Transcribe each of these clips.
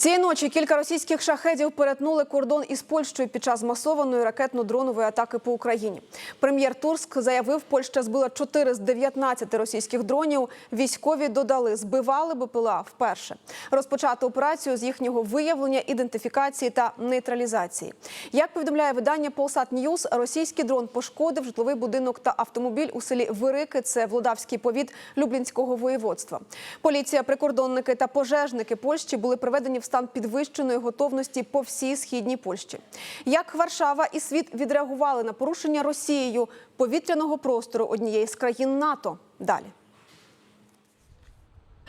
Цієї ночі кілька російських шахедів перетнули кордон із Польщею під час масованої ракетно-дронової атаки по Україні. Прем'єр Турск заявив, Польща збила 4 з 19 російських дронів. Військові додали, збивали БПЛА вперше. Розпочати операцію з їхнього виявлення, ідентифікації та нейтралізації. Як повідомляє видання Полсат Ньюз, російський дрон пошкодив житловий будинок та автомобіль у селі Вирики. Це Владавський повіт Люблінського воєводства. Поліція, прикордонники та пожежники Польщі були приведені в стан підвищеної готовності по всій східній Польщі. Як Варшава і світ відреагували на порушення Росією повітряного простору однієї з країн НАТО? Далі.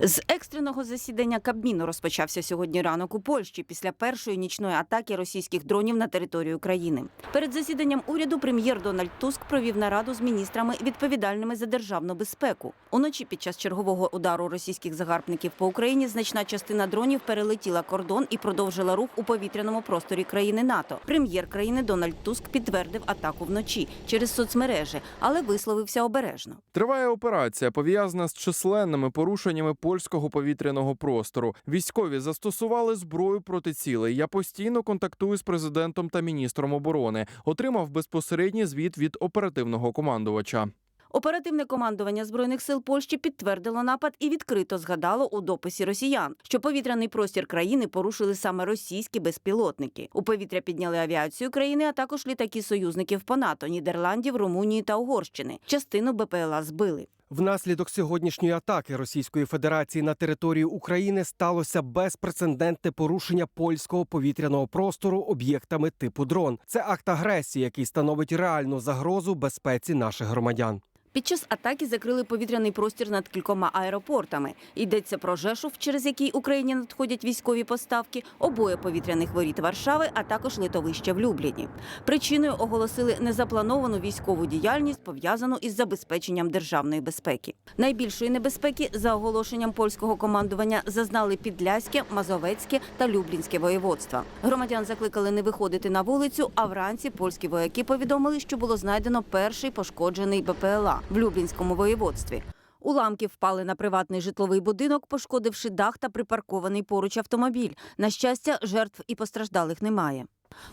З екстреного засідання Кабміну розпочався сьогодні ранок у Польщі після першої нічної атаки російських дронів на територію країни. Перед засіданням уряду прем'єр Дональд Туск провів нараду з міністрами, відповідальними за державну безпеку. Уночі під час чергового удару російських загарбників по Україні значна частина дронів перелетіла кордон і продовжила рух у повітряному просторі країни НАТО. Прем'єр країни Дональд Туск підтвердив атаку вночі через соцмережі, але висловився обережно. Триває операція, пов'язана з численними порушеннями польського повітряного простору. Військові застосували зброю проти цілей. Я постійно контактую з президентом та міністром оборони. Отримав безпосередній звіт від оперативного командувача. Оперативне командування збройних сил Польщі підтвердило напад і відкрито згадало у дописі росіян, що повітряний простір країни порушили саме російські безпілотники. У повітря підняли авіацію країни, а також літаки союзників по НАТО, Нідерландів, Румунії та Угорщини. Частину БПЛА збили. Внаслідок сьогоднішньої атаки Російської Федерації на територію України сталося безпрецедентне порушення польського повітряного простору об'єктами типу дрон. Це акт агресії, який становить реальну загрозу безпеці наших громадян. Під час атаки закрили повітряний простір над кількома аеропортами. Йдеться про Жешув, через який Україні надходять військові поставки, обоє повітряних воріт Варшави, а також литовище в Любліні. Причиною оголосили незаплановану військову діяльність, пов'язану із забезпеченням державної безпеки. Найбільшої небезпеки, за оголошенням польського командування, зазнали Підляське, Мазовецьке та Люблінське воєводства. Громадян закликали не виходити на вулицю. А вранці польські вояки повідомили, що було знайдено перший пошкоджений БПЛА в Люблінському воєводстві. Уламки впали на приватний житловий будинок, пошкодивши дах та припаркований поруч автомобіль. На щастя, жертв і постраждалих немає.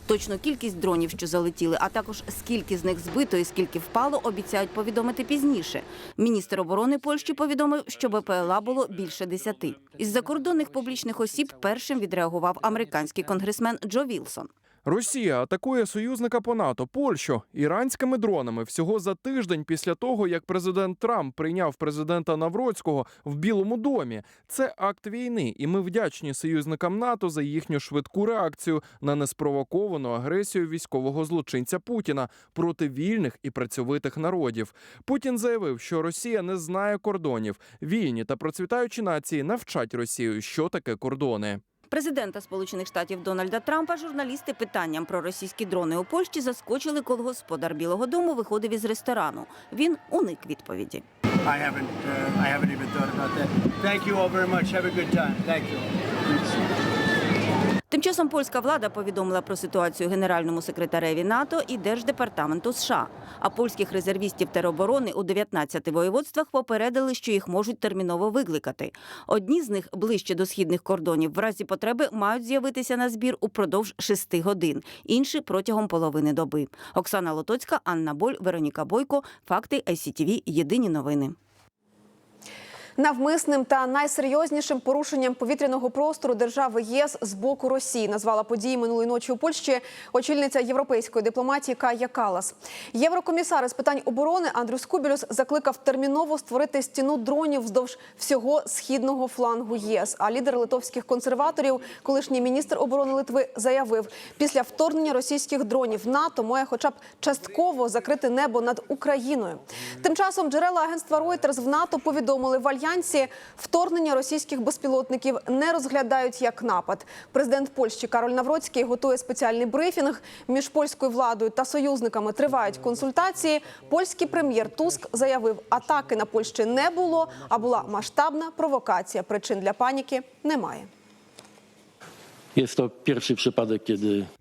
Точну кількість дронів, що залетіли, а також скільки з них збито і скільки впало, обіцяють повідомити пізніше. Міністр оборони Польщі повідомив, що БПЛА було більше десяти. Із закордонних публічних осіб першим відреагував американський конгресмен Джо Вілсон. Росія атакує союзника по НАТО Польщу іранськими дронами всього за тиждень після того, як президент Трамп прийняв президента Навроцького в Білому домі. Це акт війни, і ми вдячні союзникам НАТО за їхню швидку реакцію на неспровоковану агресію військового злочинця Путіна проти вільних і працьовитих народів. Путін заявив, що Росія не знає кордонів. Вільні та процвітаючі нації навчать Росію, що таке кордони. Президента Сполучених Штатів Дональда Трампа журналісти питанням про російські дрони у Польщі заскочили, коли господар Білого Дому виходив із ресторану. Він уник відповіді. I haven't, uh, I. Тим часом польська влада повідомила про ситуацію генеральному секретареві НАТО і Держдепартаменту США. А польських резервістів тероборони у 19 воєводствах попередили, що їх можуть терміново викликати. Одні з них ближче до східних кордонів в разі потреби мають з'явитися на збір упродовж шести годин, інші протягом половини доби. Оксана Лотоцька, Анна Боль, Вероніка Бойко. Факти ICTV. Єдині новини. Навмисним та найсерйознішим порушенням повітряного простору держави ЄС з боку Росії назвала події минулої ночі у Польщі очільниця європейської дипломатії Кая Калас. Єврокомісар із питань оборони Андрюс Скубілюс закликав терміново створити стіну дронів вздовж всього східного флангу ЄС. А лідер литовських консерваторів, колишній міністр оборони Литви, заявив, після вторгнення російських дронів НАТО має, хоча б частково закрити небо над Україною. Тим часом джерела агентства Reuters в НАТО повідомили в альянсі вторгнення російських безпілотників не розглядають як напад. Президент Польщі Кароль Навроцький готує спеціальний брифінг між польською владою та союзниками. Тривають консультації. Польський прем'єр Туск заявив, атаки на Польщі не було, а була масштабна провокація. Причин для паніки немає. Jest to pierwszy przypadek,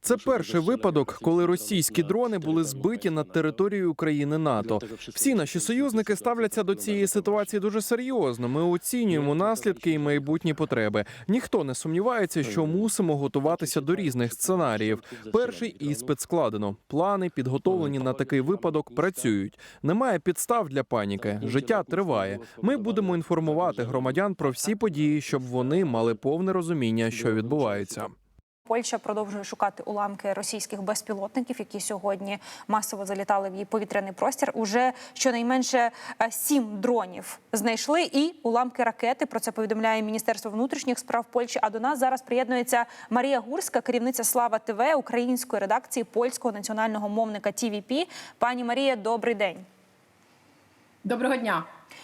Це перший випадок, коли російські дрони були збиті над територією України НАТО. Всі наші союзники ставляться до цієї ситуації дуже серйозно. Ми оцінюємо наслідки і майбутні потреби. Ніхто не сумнівається, що мусимо готуватися до різних сценаріїв. Перший іспит складено. Плани, підготовлені на такий випадок, працюють. Немає підстав для паніки. Життя триває. Ми будемо інформувати громадян про всі події, щоб вони мали повне розуміння, що відбувається. Польща продовжує шукати уламки російських безпілотників, які сьогодні масово залітали в її повітряний простір. Уже щонайменше е, сім дронів знайшли і уламки ракети. Про це повідомляє Міністерство внутрішніх справ Польщі. А до нас зараз приєднується Марія Гурська, керівниця Слава ТВ української редакції польського національного мовника ТВП. Пані Марія, добрий день. Доброго дня.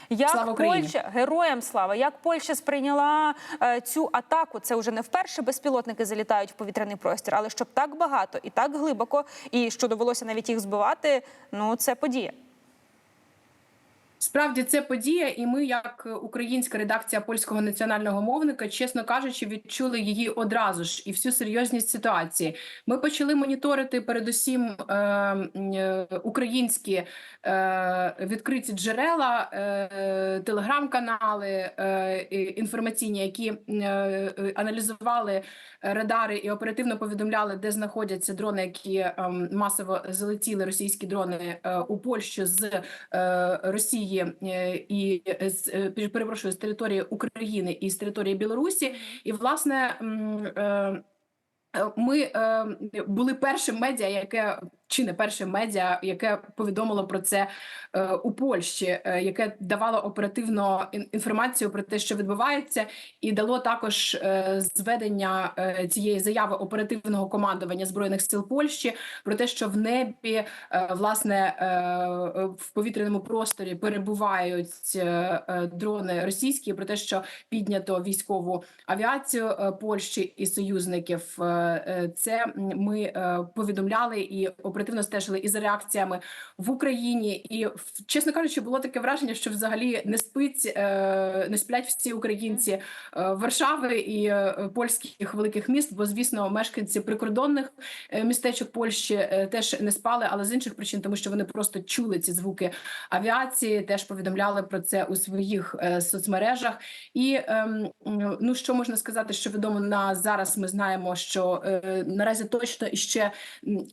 Як Слава! Польща героям слава, як Польща сприйняла е, цю атаку? Це вже не вперше безпілотники залітають в повітряний простір, але щоб так багато і так глибоко, і що довелося навіть їх збивати. Ну це подія. Справді це подія, і ми, як українська редакція польського національного мовника, чесно кажучи, відчули її одразу ж і всю серйозність ситуації. Ми почали моніторити передусім е, е, українські е, відкриті джерела, е, телеграм-канали е, інформаційні, які е, е, аналізували радари і оперативно повідомляли, де знаходяться дрони, які ем, масово залетіли російські дрони е, у Польщу з е, Росії е, і з е, перепрошую з території України і з території Білорусі, і власне. е, Ми е, були першим медіа, яке чи не перше медіа, яке повідомило про це е, у Польщі, е, яке давало оперативно інформацію про те, що відбувається, і дало також е, зведення е, цієї заяви оперативного командування збройних сил Польщі про те, що в небі е, власне е, в повітряному просторі перебувають е, е, дрони російські, про те, що піднято військову авіацію е, Польщі і союзників. Е, е, Це ми е, повідомляли і оперативно стежили і за реакціями в Україні. І чесно кажучи, було таке враження, що взагалі не спить, е, не сплять всі українці е, Варшави і е, польських великих міст. Бо звісно, мешканці прикордонних містечок Польщі теж не спали, але з інших причин, тому що вони просто чули ці звуки авіації, теж повідомляли про це у своїх соцмережах. І ем, ну що можна сказати, що відомо на зараз. Ми знаємо, що наразі точно іще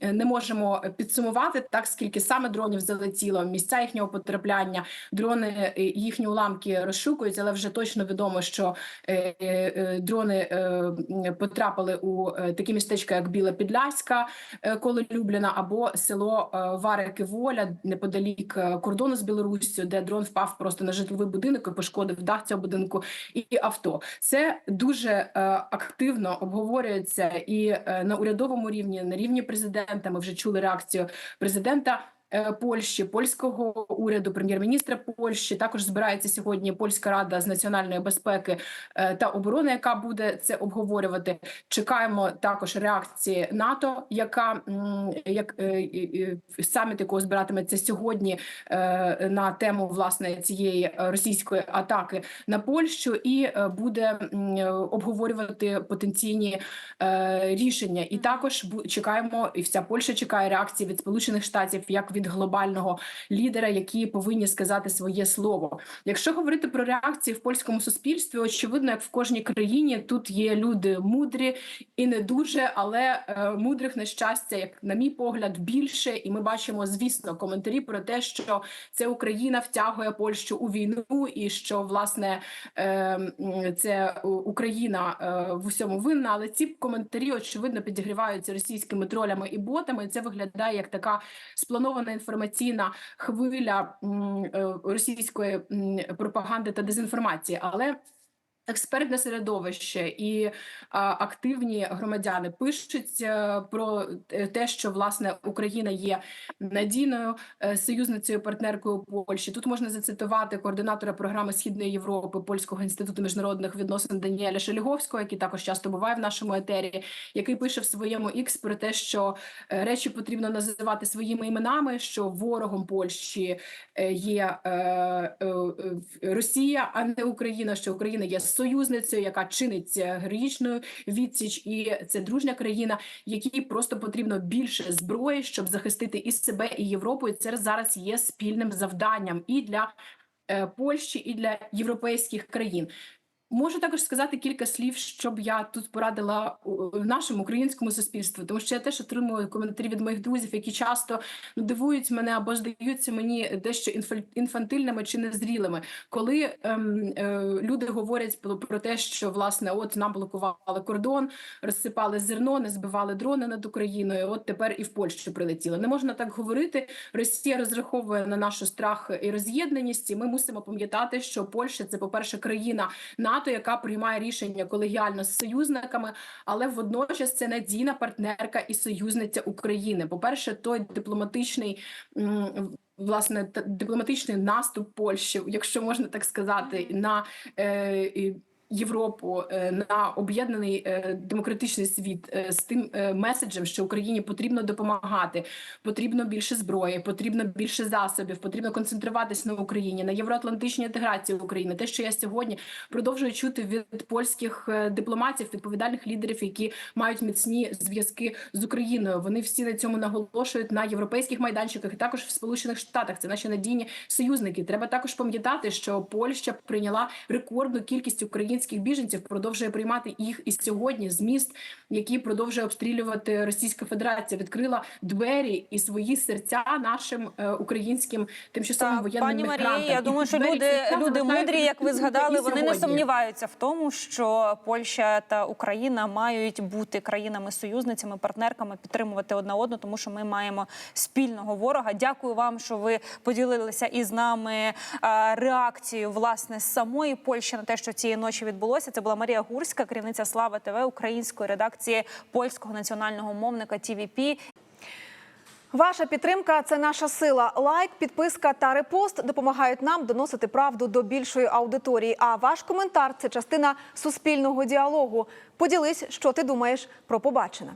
не можемо підсумувати так, скільки саме дронів залетіло, місця їхнього потрапляння, дрони е, їхні уламки розшукують, але вже точно відомо, що е, е, е, дрони е, потрапили у е, такі містечка, як Біла Підляська, е, коло Любліна, або село е, Варики Воля неподалік е, кордону з Білоруссю, де дрон впав просто на житловий будинок і пошкодив дах цього будинку і авто. Це дуже е, активно обговорюється і е, на урядовому рівні, на рівні президента. Ми вже чули реакцію президента. Е, Польщі, польського уряду, прем'єр-міністра Польщі також збирається сьогодні польська рада з національної безпеки е, та оборони, яка буде це обговорювати. Чекаємо також реакції НАТО, яка як е, саміт, якого збиратиметься сьогодні на тему власне цієї російської атаки на Польщу, і буде обговорювати потенційні рішення. І також чекаємо, і вся Польща чекає реакції від Сполучених Штатів як від глобального лідера, які повинні сказати своє слово. Якщо говорити про реакції в польському суспільстві, очевидно, як в кожній країні тут є люди мудрі і не дуже, але е, мудрих на щастя, як на мій погляд, більше. І ми бачимо, звісно, коментарі про те, що це Україна втягує Польщу у війну, і що власне е, це Україна е, в усьому винна. Але ці коментарі очевидно підігріваються російськими тролями і ботами. І це виглядає як така спланована інформаційна хвиля е, російської пропаганди та дезінформації. Але Експертне середовище і а, активні громадяни пишуть е, про те- те, що власне Україна є надійною е, союзницею партнеркою Польщі. Тут можна зацитувати координатора програми Східної Європи Польського інституту міжнародних відносин Даніеля Шеліговського, який також часто буває в нашому етері, який пише в своєму ікс про те, що е, речі потрібно називати своїми іменами, що ворогом Польщі е, є е, е, е, Росія, а не Україна, що Україна є союзницею, яка чинить героїчну відсіч, і це дружня країна, якій просто потрібно більше зброї, щоб захистити і себе, і Європу. І це зараз є спільним завданням і для е, Польщі, і для європейських країн. Можу також сказати кілька слів, щоб я тут порадила нашому українському суспільству, тому що я теж отримую коментарі від моїх друзів, які часто ну, дивують мене або здаються мені дещо інфантильними чи незрілими, коли ем, е, люди говорять про, про те, що власне от нам блокували кордон, розсипали зерно, не збивали дрони над Україною. От тепер і в Польщу прилетіли. Не можна так говорити. Росія розраховує на наш страх і роз'єднаність. І ми мусимо пам'ятати, що Польща це, по перше, країна НАТО, яка приймає рішення колегіально з союзниками, але водночас це надійна партнерка і союзниця України. По перше, той дипломатичний. Власне, дипломатичний наступ Польщі, якщо можна так сказати, на е, Європу е, на об'єднаний е, демократичний світ е, з тим меседжем, що Україні потрібно допомагати, потрібно більше зброї, потрібно більше засобів, потрібно концентруватись на Україні, на євроатлантичній інтеграції України. Те, що я сьогодні продовжую чути від польських дипломатів, відповідальних лідерів, які мають міцні зв'язки з Україною. Вони всі на цьому наголошують на європейських майданчиках і також в Сполучених Штатах. Це наші надійні союзники. Треба також пам'ятати, що Польща прийняла рекордну кількість українських біженців, продовжує приймати їх і сьогодні з міст, які продовжує обстрілювати Російська Федерація. Відкрила двері і свої серця нашим е, українським тимчасовим Так, воєнним пані мігрантам. Марія, я думаю, що люди, люди мудрі, як ви згадали, вони не сумніваються в тому, що Польща та Україна мають бути країнами-союзницями, партнерками, підтримувати одна одну, тому що ми маємо спільного ворога. Дякую вам, що ви поділилися із нами е, реакцією власне самої Польщі на те, що цієї ночі відбулося. Це була Марія Гурська, керівниця Слава ТВ української редакції польського національного мовника ТВП. Ваша підтримка це наша сила. Лайк, підписка та репост допомагають нам доносити правду до більшої аудиторії. А ваш коментар це частина суспільного діалогу. Поділись, що ти думаєш про побачене.